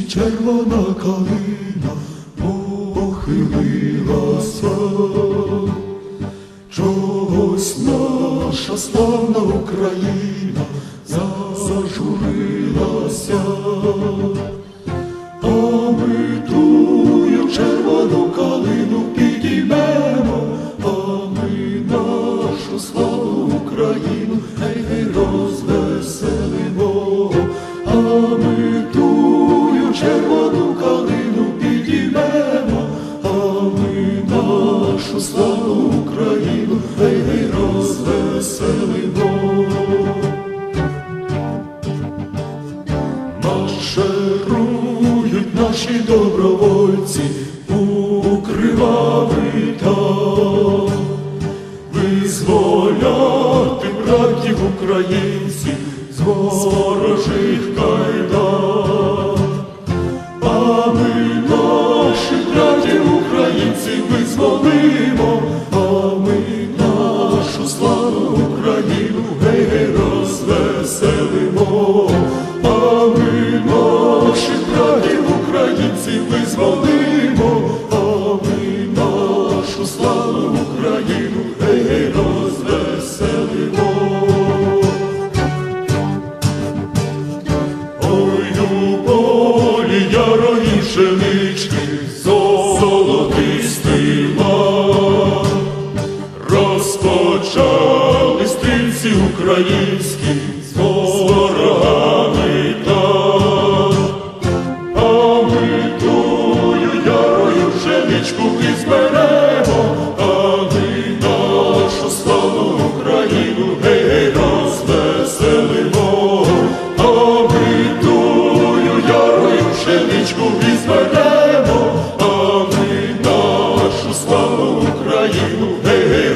червона калина похилилася, чогось наша славна Україна зажурилася, нашу славну Україну гей гей розвеселимо. Марширують наші добровольці у кривавий там, визволяти братів українців з ворожих кайдан. А ми наших братів українців визволимо, розвеселимо, а ми наших братів українців визволимо, а ми нашу славу Україну Україну. Гей гей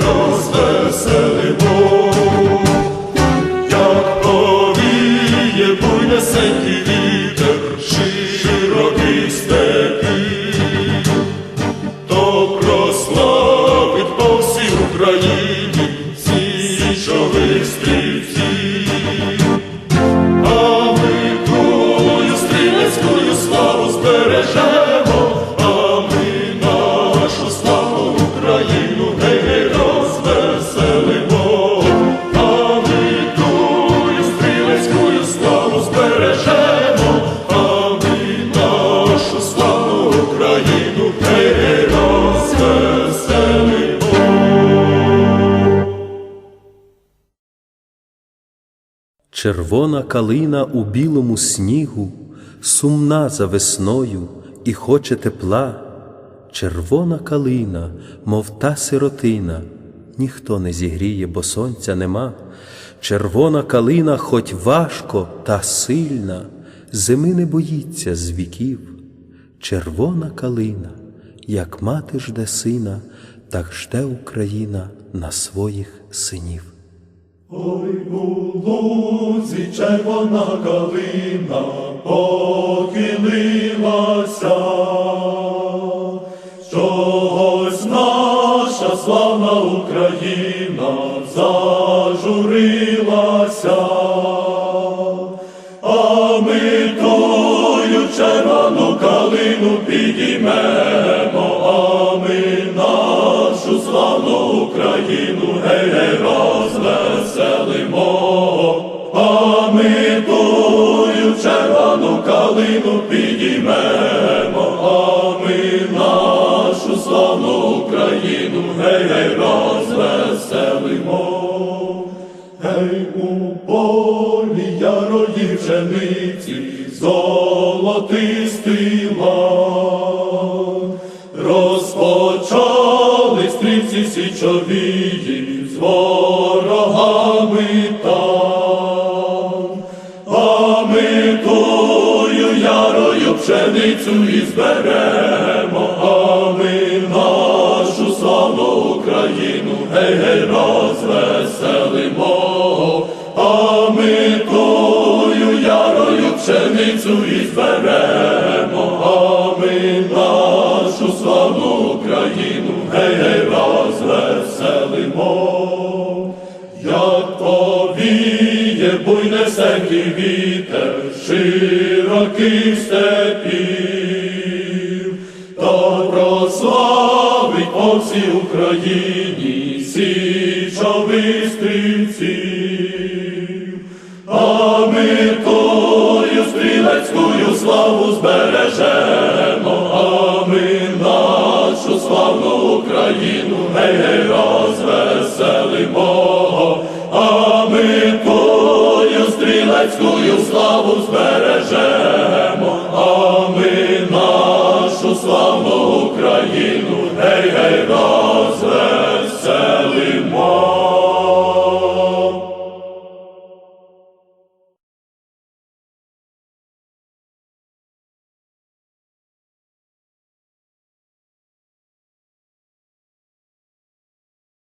Червона калина у білому снігу, сумна за весною і хоче тепла. Червона калина, мов та сиротина, ніхто не зігріє, бо сонця нема. Червона калина, хоть важко та сильна, зими не боїться з віків. Червона калина, як мати жде сина, так жде Україна на своїх синів. Ой, лузі червона калина похилилася, чогось наша славна Україна зажурилася, а ми тою червону калину підіймемо, калину підіймемо, а ми нашу славну Україну гей гей розвеселимо. Гей у полі ярої пшениці золотистий лан. Розпочали стрільці січовії з ворогами там. Пшеницю і зберемо, а ми нашу славну Україну. Гей гей розвеселимо, а ми тою ярою пшеницю і зберемо, а ми нашу славну Україну. Гей гей буйне всеки вітер широких степів, то прославить по всій Україні січових стрільців, а ми тою стрілецькою славу збережемо, а ми нашу славну Україну, гей-гей-гей!